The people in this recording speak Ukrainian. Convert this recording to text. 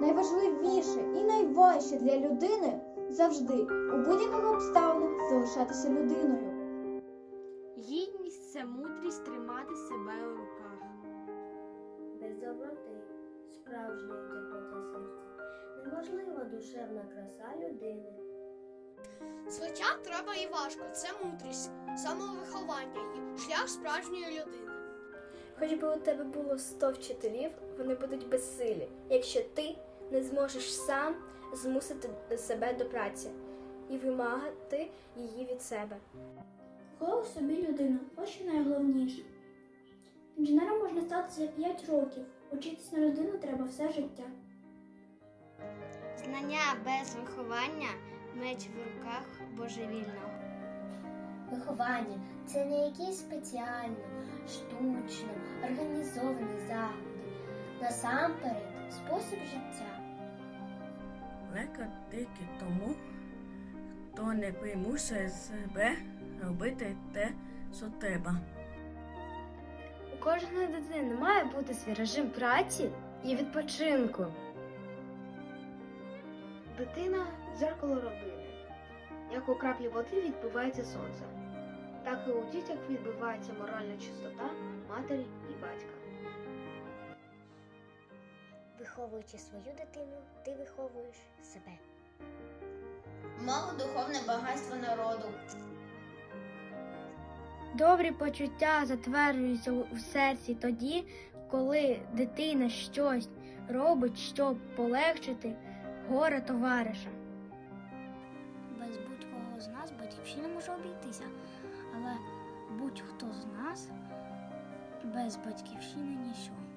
найважливіше і найважче для людини завжди у будь-яких обставинах залишатися людиною. Гідність це мудрість тримати себе у руках. Без доброти, справжньої теплоти серця, неможлива душевна краса людини. Звичайно, треба і важко. Це мудрість, самовиховання і шлях справжньої людини. Хоч би у тебе було 100 вчителів, вони будуть безсилі, якщо ти не зможеш сам змусити себе до праці і вимагати її від себе. У собі людину, ось що найголовніше. Інженером можна стати за 5 років. Учитись на людину треба все життя. Знання без виховання меч в руках божевільного. Виховання це не якісь спеціально, штучно, організовані заходи. Насамперед, спосіб життя. Лека тільки тому, хто не примушує себе робити те, що треба. У кожної дитини має бути свій режим праці і відпочинку. Дитина дзеркало родини. Як у краплі води відбивається сонце, так і у дітях відбувається моральна чистота матері і батька. Виховуючи свою дитину, ти виховуєш себе. Мова духовне багатство народу. Добрі почуття затверджуються у серці тоді, коли дитина щось робить, щоб полегшити горе товариша. Без будь-кого з нас батьківщина може обійтися, але будь-хто з нас без батьківщини нічого.